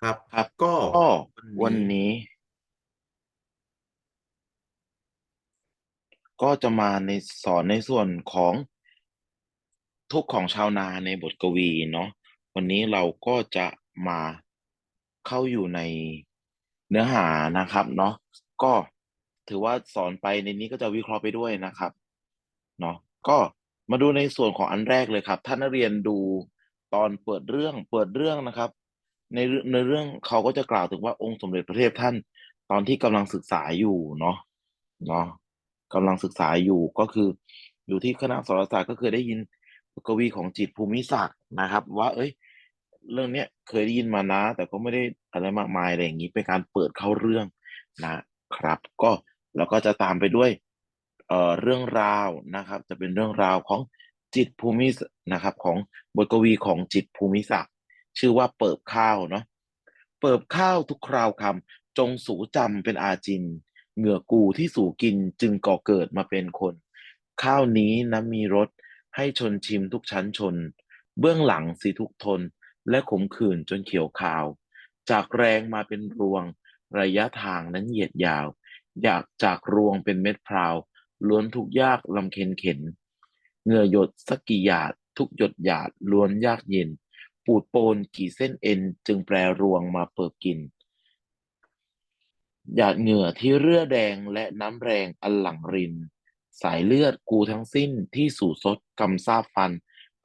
ครับ ครับ ก็ก็วัวันนนี้นี้ก็จะมาในสอนในส่วนของทุกข์ของชาวนาในบทกวีเนาะวันนี้เราก็จะมาเข้าอยู่ในเนื้อหานะครับ เนาะก็ถือว่าสอนไปในนี้ก็จะวิเคราะห์ไปด้วยนะครับ เนาะก็มาดูในส่วนของอันแรกเลยครับถ้านักเรียนดูตอนเปิดเรื่องเปิดเรื่องนะครับ ในเรื่องในเรื่องเขาก็จะกล่าวถึงว่าองค์สมเด็จพระเทพท่าน ตอนที่กำลังศึกษาอยู่เนาะเนาะกำลังศึกษาอยู่ก็คืออยู่ที่คณะอักษรศาสตร์ก็เคยได้ยินบทกวีของจิตภูมิศักดิ์นะครับ ว่าเฮ้ย เรื่องเนี้ยเคยได้ยินมานะ แต่ก็ไม่ได้อะไรมากมายอะไรอย่างงี้เป็นการเปิดเข้าเรื่องนะครับ ก็แล้วก็จะตามไปด้วยเอ่อเรื่องราวนะครับ จะเป็นเรื่องราวของจิตภูมินะครับ ของบทกวีของจิตภูมิศักดิ์ ชื่อว่าเปิบข้าวเนาะเปิบข้าวทุกคราวคำจงสูจำเป็นอาจิน เหงื่อกูที่สูกินจึงก่อเกิดมาเป็นคน ข้าวนี้นะมีรสให้ชนชิมทุกชั้นชน เบื้องหลังสิทุกทน และขมขื่นจนเขียวคาว จากแรงมาเป็นรวง ระยะทางนั้นเหยียดยาว อยากจากรวงเป็นเม็ดพราว ล้วนทุกยากลำเค็ญเข็ญเหงื่อหยดสักกี่หยาดทุกหยดหยาดล้วนยากเย็น ปูดโปนกี่เส้นเอ็นจึงแปรรวงมาเปิบกิน หยาดเหงื่อที่เรื่อแดงและน้ำแรงอันหลังริน สายเลือดกูทั้งสิ้นที่สู่ซดกำซาฟัน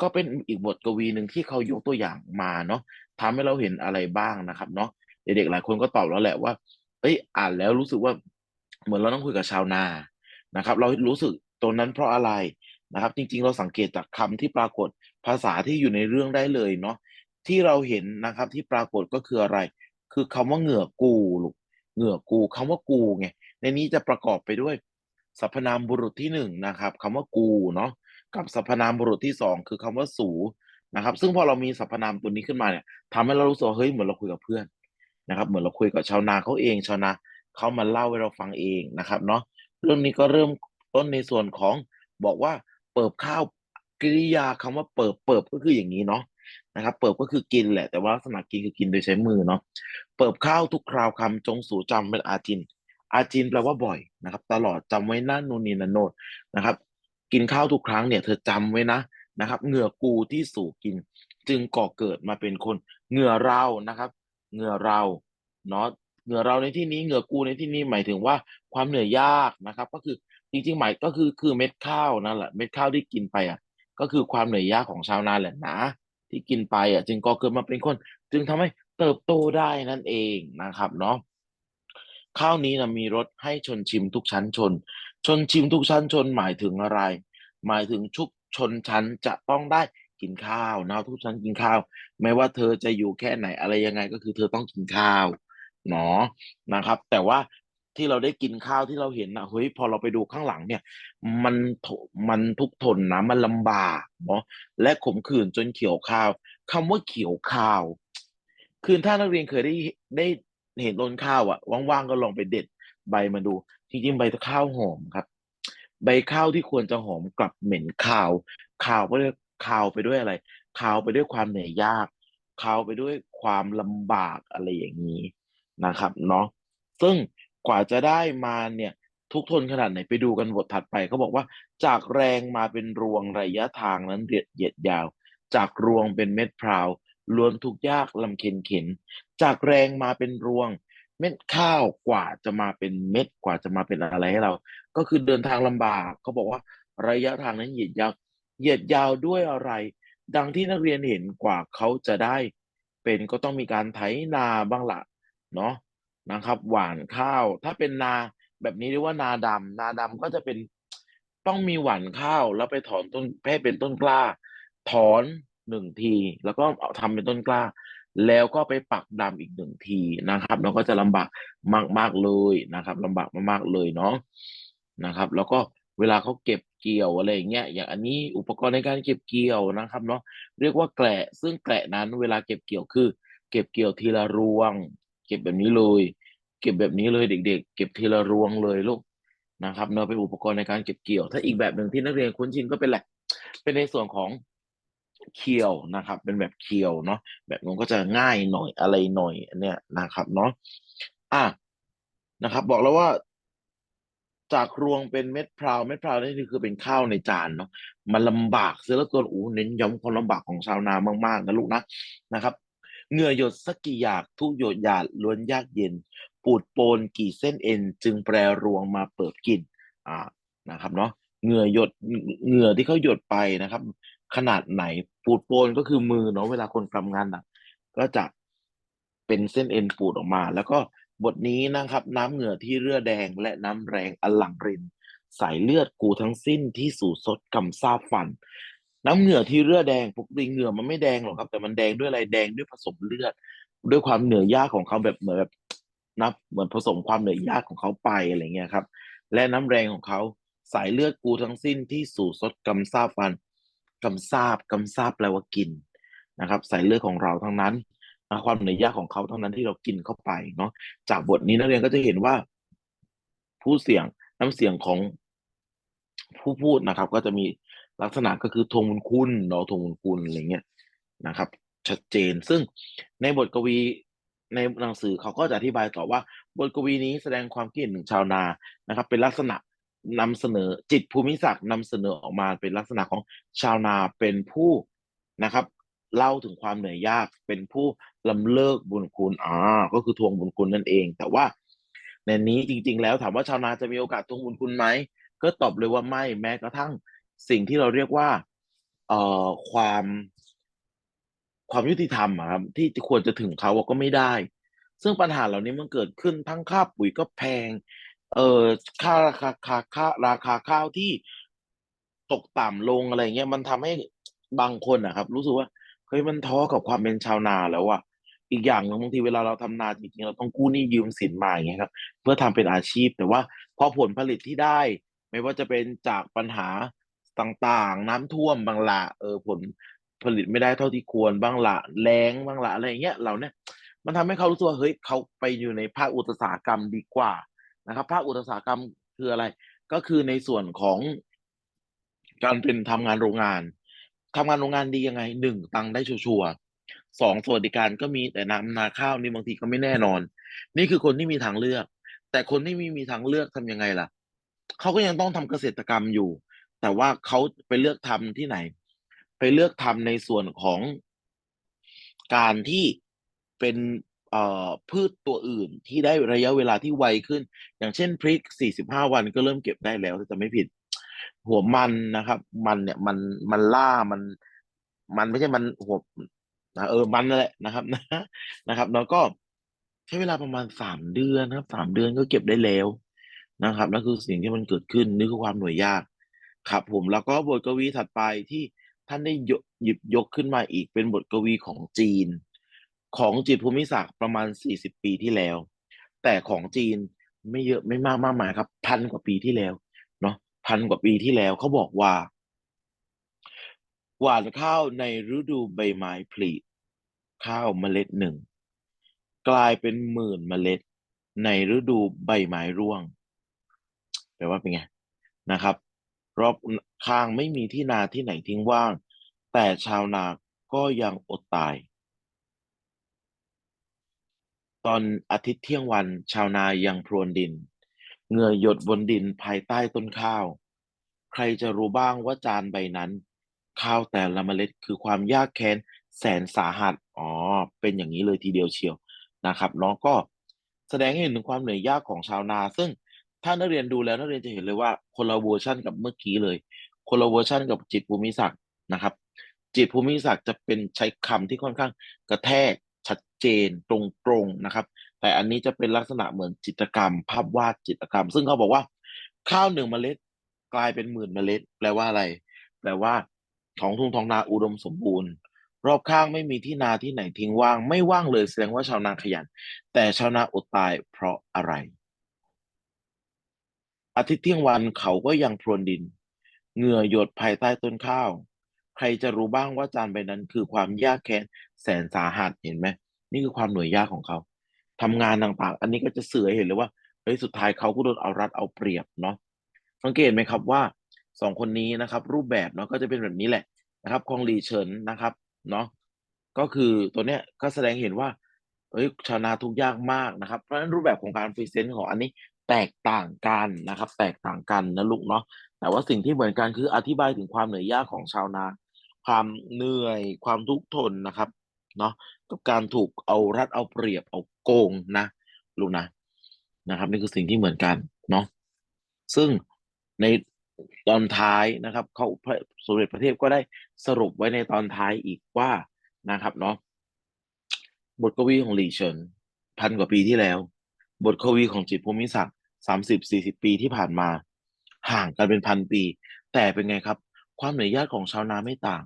ก็เป็นอีกบทกวีหนึ่งที่เขายกตัวอย่างมาเนาะทำให้เราเห็นอะไรบ้างนะครับเนาะเด็กๆหลายคนก็ตอบแล้วแหละว่าเฮ้ยอ่านแล้วรู้สึกว่าเหมือนเราต้องคุยกับชาวนานะครับ เรารู้สึกตรงนั้นเพราะอะไรนะครับ จริงๆ เราสังเกตจากคำที่ปรากฏภาษาที่อยู่ในเรื่องได้เลยเนาะ ที่เราเห็นนะครับที่ปรากฏก็คืออะไร คือคำว่าเหงื่อกูลูกเหงื่อกูคำว่ากูไงในนี้จะประกอบไปด้วยสรรพนามบุรุษที่1นะครับคำว่ากูเนาะกับสรรพนามบุรุษที่2คือคำว่าสูนะครับ ซึ่งพอเรามีสรรพนามตัวนี้ขึ้นมาเนี่ยทำให้เรารู้สึกเฮ้ยเหมือนเราคุยกับเพื่อนนะครับ เหมือนเราคุยกับชาวนาเขาเองชาวนาเขามาเล่าให้เราฟังเองนะครับเนาะเรื่องนี้ก็เริ่มต้นในส่วนของบอกว่าเปิบข้าวกริยาคำว่าเปิบเปิบก็คืออย่างงี้เนาะ นะครับเปิบก็คือกินแหละแต่ว่าลักษณะกินคือกินโดยใช้มือเนาะเปิบข้าวทุกคราวคำจงสูจำเป็นอาจิน อาจินแปลว่าบ่อยนะครับ ตลอดจำไว้นะนู่นนี่นั่นโน่นะครับ กินข้าวทุกครั้งเนี่ยเธอจำไว้นะนะครับ เหงื่อกูที่สู่กิน จึงก่อเกิดมาเป็นคนเหงื่อเรานะครับ เหงื่อเราเนาะเหงื่อเราในที่นี้เหงื่อกูในที่นี้หมายถึงว่าความเหนื่อยยากนะครับ ก็คือจริงๆหมายก็คือคือเม็ดข้าวนั่นแหละเม็ดข้าวที่กินไปอะก็คือความเหนื่อยยากของชาวนาแหละนะ ที่กินไปอะจึงก่อเกิดมาเป็นคน จึงทำให้เติบโตได้นั่นเองนะครับเนาะข้าวนี้นะมีรสให้ชนชิมทุกชั้นชน ชนชิมทุกชั้นชนหมายถึงอะไร หมายถึงทุกชนชั้นจะต้องได้กินข้าวนะทุกชั้นกินข้าว ไม่ว่าเธอจะอยู่แค่ไหนอะไรยังไงก็คือเธอต้องกินข้าวเนาะนะครับ แต่ว่า ที่เราได้กินข้าวที่เราเห็นน่ะเฮ้ยพอเราไปดูข้างหลังเนี่ย มันมันทุกข์ทนนะมันลำบากเนาะและขมขื่นจนเขียวคาวคำว่าเขียวคาว คือถ้านักเรียนเคยได้ได้เห็นต้นข้าวอะว่างๆก็ลองไปเด็ดใบมาดูจริงๆใบข้าวหอมครับ ใบข้าวที่ควรจะหอมกลับเหม็นคาวคาวไปด้วยคาวไปด้วยอะไรคาวไปด้วยความเหนื่อยยากคาวไปด้วยความลำบากอะไรอย่างงี้นะครับ เนาะซึ่ง กว่าจะได้มาเนี่ย ทุกทนขนาดไหนไปดูกันบทถัดไปเขาบอกว่า จากแรงมาเป็นรวงระยะทางนั้นเหยียดเหยียดยาว จากรวงเป็นเม็ดพราวล้วนทุกยากลำเค็ญเข็ญจากแรงมาเป็นรวง เม็ดข้าวกว่าจะมาเป็นเม็ดกว่าจะมาเป็นอะไรให้เรา ก็คือเดินทางลำบากเขาบอกว่าระยะทางนั้นเหยียดยาวเหยียดยาวด้วยอะไร ดังที่นักเรียนเห็นกว่าเขาจะได้ เป็นก็ต้องมีการไถนาบ้างละเนาะ นะครับ หว่านข้าว ถ้าเป็นนาแบบนี้เรียกว่านาดำนาดำก็จะเป็นต้องมีหว่านข้าวแล้วไปถอนต้นให้เป็นต้นกล้า ถอน1ที แล้วก็เอาทำเป็นต้นกล้า แล้วก็ไปปักดำอีก1ทีนะครับแล้วก็จะลำบากมากๆเลยนะครับลำบากมากๆเลยเนาะนะครับ แล้วก็เวลาเขาเก็บเกี่ยวอะไรอย่างเงี้ยอย่างอันนี้อุปกรณ์ในการเก็บเกี่ยวนะครับเนาะเรียกว่าแกละซึ่งแกละนั้นเวลาเก็บเกี่ยวคือ เก็บเกี่ยวทีละรวง ก็บแบบนี้เลย เก็บแบบนี้เลยเด็ก ๆ เก็บทีละรวงเลยลูกนะครับเนาะเป็นอุปกรณ์ในการเก็บเกี่ยว ถ้าอีกแบบหนึ่งที่นักเรียนคุ้นชินก็เป็นไรเป็นในส่วนของเคียวนะครับ เป็นแบบเคียวเนาะแบบนู้นก็จะง่ายหน่อยอะไรหน่อยเนี้ยนะครับ เนาะอะนะครับ บอกแล้วว่าจากรวงเป็นเม็ดพราวเม็ดพราวนี่คือเป็นข้าวในจานเนาะมันลำบากเสียแล้วตัวอู้เน้นย้ำความลำบากของชาวนามากๆนะลูกนะนะครับ เหงื่อหยดสักกี่หยากทุกหยดหยาดล้วนยากเย็น ปูดโปนกี่เส้นเอ็น จึงแปรรวงมาเปิดกินอ่านะครับเนาะเหงื่อหยดเหงื่อที่เขาหยดไปนะครับ ขนาดไหนปูดโปนก็คือมือเนาะเวลาคนทำงานหนักก็จะเป็นเส้นเอ็นปูดออกมา แล้วก็บทนี้นะครับ น้ำเหงื่อที่เรือแดงและน้ำแรงอลังรินสายเลือดกูทั้งสิ้นที่สู่ซดกำซาบฟัน น้ำเหงื่อที่เลือดแดงปกติเหงื่อมันไม่แดงหรอกครับ แต่มันแดงด้วยอะไรแดงด้วยผสมเลือด ด้วยความเหนื่อยยากของเขาแบบเหมือนแบบนับเหมือนผสมความเหนื่อยยากของเขาไปอะไรเงี้ยครับ และน้ำแรงของเขาสายเลือดกูทั้งสิ้นที่สู่ซดกำซาบฟันกำซาบกำซาบแปลว่ากินนะครับ สายเลือดของเราทั้งนั้นความเหนื่อยยากของเขาเท่านั้นที่เรากินเข้าไปเนาะจากบทนี้นักเรียนก็จะเห็นว่า ผู้เสียงน้ำเสียงของผู้พูดนะครับ ก็จะมี ลักษณะก็คือทวงบุญคุณเนาะทวงบุญคุณอะไรเงี้ยนะครับ ชัดเจนซึ่งในบทกวีในหนังสือเขาก็จะอธิบายต่อว่า บทกวีนี้แสดงความคิดเห็นถึงชาวนานะครับ เป็นลักษณะนำเสนอจิตภูมิศักดิ์นำเสนอออกมาเป็นลักษณะของชาวนาเป็นผู้นะครับเล่าถึงความเหนื่อยยากเป็นผู้ลำเลิกบุญคุณอ่าก็คือทวงบุญคุณนั่นเอง แต่ว่า ในนี้จริง ๆ แล้วถามว่าชาวนาจะมีโอกาสทวงบุญคุณไหมก็ตอบเลยว่าไม่แม้กระทั่ง สิ่งที่เราเรียกว่าเอ่อความความยุติธรรมอะครับที่ควรจะถึงเขาก็ไม่ได้ ซึ่งปัญหาเหล่านี้มันเกิดขึ้นทั้งค่าปุ๋ยก็แพง เอ่อค่าราคาค่าค่าราคาข้าวที่ตกต่ำลงอะไรเงี้ยมันทำให้บางคนอะครับ รู้สึกว่าเฮ้ยมันท้อกับความเป็นชาวนาแล้วอะอีกอย่างหนึ่งบางทีเวลาเราทำนาจริงๆเราต้องกู้หนี้ยืมสินมาอย่างเงี้ยครับ เพื่อทำเป็นอาชีพแต่ว่าพอผลผลิตที่ได้ ไม่ว่าจะเป็นจากปัญหา ต่างๆ น้ำท่วมบางละเออผลผลิตไม่ได้เท่าที่ควรบ้างละแล้งบ้างละอะไรอย่างเงี้ยเราเนี่ย มันทำให้เขารู้สึกว่าเฮ้ยเขาไปอยู่ในภาคอุตสาหกรรมดีกว่านะครับ ภาคอุตสาหกรรมคืออะไร ก็คือในส่วนของ การเป็นทำงานโรงงานทำงานโรงงานดียังไงหนึ่งตังได้ชัวร์สองสวัสดิการก็มีแต่น้ำนาข้าวนี่บางทีก็ไม่แน่นอน นี่คือคนที่มีทางเลือก แต่คนที่ไม่มีทางเลือกทำยังไงล่ะเขาก็ยังต้องทำเกษตรกรรมอยู่ แต่ว่าเขาไปเลือกทำที่ไหน ไปเลือกทำในส่วนของการที่เป็นพืชตัวอื่นที่ได้ระยะเวลาที่ไวขึ้น อย่างเช่นพริก 45 วันก็เริ่มเก็บได้แล้วจะไม่ผิด หัวมันนะครับ มันเนี่ยมันมันล่ามัน มันไม่ใช่มันหัวเออมันนั่นแหละนะครับนะนะครับ แล้วก็ใช้เวลาประมาณสามเดือนนะครับสามเดือนก็เก็บได้แล้วนะครับนั่นคือสิ่งที่มันเกิดขึ้นนี่คือความหน่วยยาก ครับผมแล้วก็บทกวีถัดไปที่ท่านได้ยกหยิบยกขึ้นมาอีกเป็นบทกวีของจีน ของจิตภูมิศักดิ์ประมาณสี่สิบปีที่แล้ว แต่ของจีนไม่เยอะไม่มากมากมายครับ พันกว่าปีที่แล้วเนาะพันกว่าปีที่แล้วเขาบอกว่า หว่านข้าวในฤดูใบไม้ผลิข้าวเมล็ดหนึ่ง กลายเป็นหมื่นเมล็ด ในฤดูใบไม้ร่วงแปลว่าเป็นไงนะครับ รอบข้างไม่มีที่นาที่ไหนทิ้งว่าง แต่ชาวนาก็ยังอดตาย ตอนอาทิตย์เที่ยงวันชาวนายังพรวนดินเหงื่อหยดบนดินภายใต้ต้นข้าว ใครจะรู้บ้างว่าจานใบนั้น ข้าวแต่ละเมล็ดคือความยากแค้นแสนสาหัสอ๋อเป็นอย่างนี้เลยทีเดียวเชียวนะครับเนาะก็แสดงให้เห็นถึงความเหนื่อยยากของชาวนา ซึ่ง ถ้านักเรียนดูแล้วนักเรียนจะเห็นเลยว่าคนละเวอร์ชันกับเมื่อกี้เลย คนละเวอร์ชันกับจิตภูมิศักดิ์นะครับ จิตภูมิศักดิ์จะเป็นใช้คำที่ค่อนข้างกระแทกชัดเจนตรงๆนะครับ แต่อันนี้จะเป็นลักษณะเหมือนจิตกรรม ภาพวาดจิตกรรม ซึ่งเขาบอกว่า ข้าวหนึ่งเมล็ด กลายเป็นหมื่นเมล็ด แปลว่าอะไร แปลว่าท้องทุ่งท้องนาอุดมสมบูรณ์รอบข้างไม่มีที่นาที่ไหนทิ้งว่าง ไม่ว่างเลยแสดงว่าชาวนาขยัน แต่ชาวนาอดตายเพราะอะไร อาทิตย์เที่ยงวันเขาก็ยังพรวนดิน เหงื่อหยดภายใต้ต้นข้าว ใครจะรู้บ้างว่าจานใบนั้นคือความยากแค้นแสนสาหัสเห็นไหมนี่คือความเหนื่อยยากของเขาทำงานต่างๆ อันนี้ก็จะเสือเห็นเลยว่าเฮ้ยสุดท้ายเขาก็โดนเอารัดเอาเปรียบเนาะสังเกตไหมครับว่าสองคนนี้นะครับ รูปแบบเนาะก็จะเป็นแบบนี้แหละนะครับของหลีเฉินนะครับเนาะก็คือตัวเนี้ยก็แสดงเห็นว่าเอ้ยชาวนาทุกยากมากนะครับ เพราะฉะนั้นรูปแบบของการพรีเซนต์ของอันนี้ แตกต่างกันนะครับ แตกต่างกันนะลูกเนาะแต่ว่าสิ่งที่เหมือนกันคืออธิบายถึงความเหนื่อยยากของชาวนา ความเหนื่อยความทุกข์ทนนะครับเนาะกับการถูกเอารัดเอาเปรียบเอาโกงนะลูกนะนะครับ นี่คือสิ่งที่เหมือนกันเนาะซึ่งในตอนท้ายนะครับเขาสมเด็จพระเทพก็ได้สรุปไว้ในตอนท้ายอีกว่านะครับเนาะบทกวีของหลี่เฉินพันกว่าปีที่แล้ว บทกวีของจิตภูมิศักดิ์ สามสิบสี่สิบปีที่ผ่านมา ห่างกันเป็นพันปี แต่เป็นไงครับ ความเหนื่อยยากของชาวนาไม่ต่าง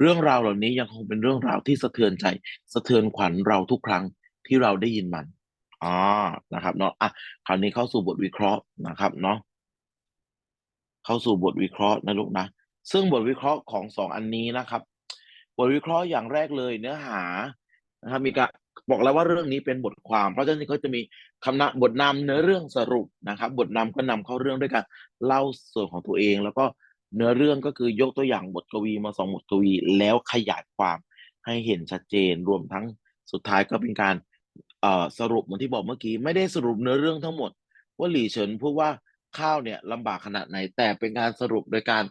เรื่องราวเหล่านี้ยังคงเป็นเรื่องราวที่สะเทือนใจ สะเทือนขวัญเราทุกครั้งที่เราได้ยินมันอ่านะครับเนาะอะคราวนี้เข้าสู่บทวิเคราะห์นะครับ เนาะเข้าสู่บทวิเคราะห์นะลูกนะซึ่งบทวิเคราะห์ของสองอันนี้นะครับ บทวิเคราะห์อย่างแรกเลยเนื้อหานะครับ มีการ บอกแล้วว่าเรื่องนี้เป็นบทความ เพราะฉะนั้นเขาจะมีคำนำบทนำเนื้อเรื่องสรุปนะครับ บทนำก็นำเข้าเรื่องด้วยการเล่าส่วนของตัวเอง แล้วก็เนื้อเรื่องก็คือยกตัวอย่างบทกวีมาสองบทกวี แล้วขยายความให้เห็นชัดเจน รวมทั้งสุดท้ายก็เป็นการสรุปเหมือนที่บอกเมื่อกี้ไม่ได้สรุปเนื้อเรื่องทั้งหมด ว่าหลี่เฉินพูดว่าข้าวเนี่ยลำบากขนาดไหนแต่เป็นการสรุปโดยการ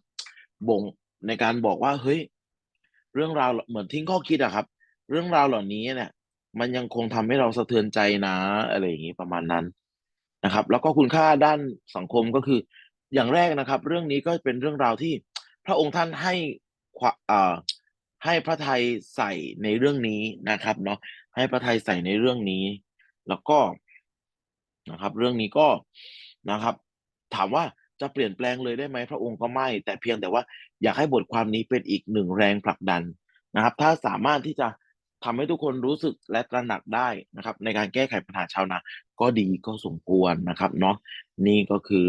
บ่งในการบอกว่าเฮ้ย เรื่องราวเหมือนทิ้งข้อคิดอะครับ เรื่องราวเหล่านี้เนี่ย มันยังคงทำให้เราสะเทือนใจนะอะไรอย่างนี้ประมาณนั้นนะครับ แล้วก็คุณค่าด้านสังคมก็คือ อย่างแรกนะครับ เรื่องนี้ก็เป็นเรื่องราวที่พระองค์ท่านให้ควาอ่าให้พระไทยใส่ในเรื่องนี้นะครับเนาะให้พระไทยใส่ในเรื่องนี้ แล้วก็นะครับ เรื่องนี้ก็นะครับ ถามว่าจะเปลี่ยนแปลงเลยได้ไหมพระองค์ก็ไม่ แต่เพียงแต่ว่าอยากให้บทความนี้เป็นอีกหนึ่งแรงผลักดันนะครับ ถ้าสามารถที่จะ ทำให้ทุกคนรู้สึกและตระหนักได้นะครับ ในการแก้ไขปัญหาชาวนาก็ดีก็สมควรนะครับเนาะนี่ก็คือ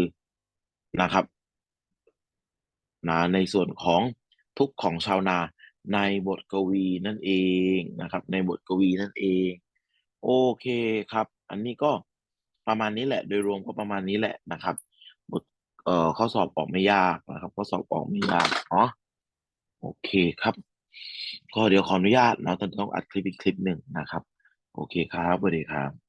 นะครับนะในส่วนของทุกข์ของชาวนาในบทกวีนั่นเองนะครับ ในบทกวีนั่นเอง โอเคครับ อันนี้ก็ประมาณนี้แหละ โดยรวมก็ประมาณนี้แหละนะครับบทเอ่อข้อสอบออกไม่ยากนะครับ ข้อสอบออกไม่ยากเนาะโอเคครับ ก็เดี๋ยวขออนุญาตเนาะตอนนต้องอัดคลิปอีกคลิปหนึ่งนะครับ โอเคครับสวัสดีครับ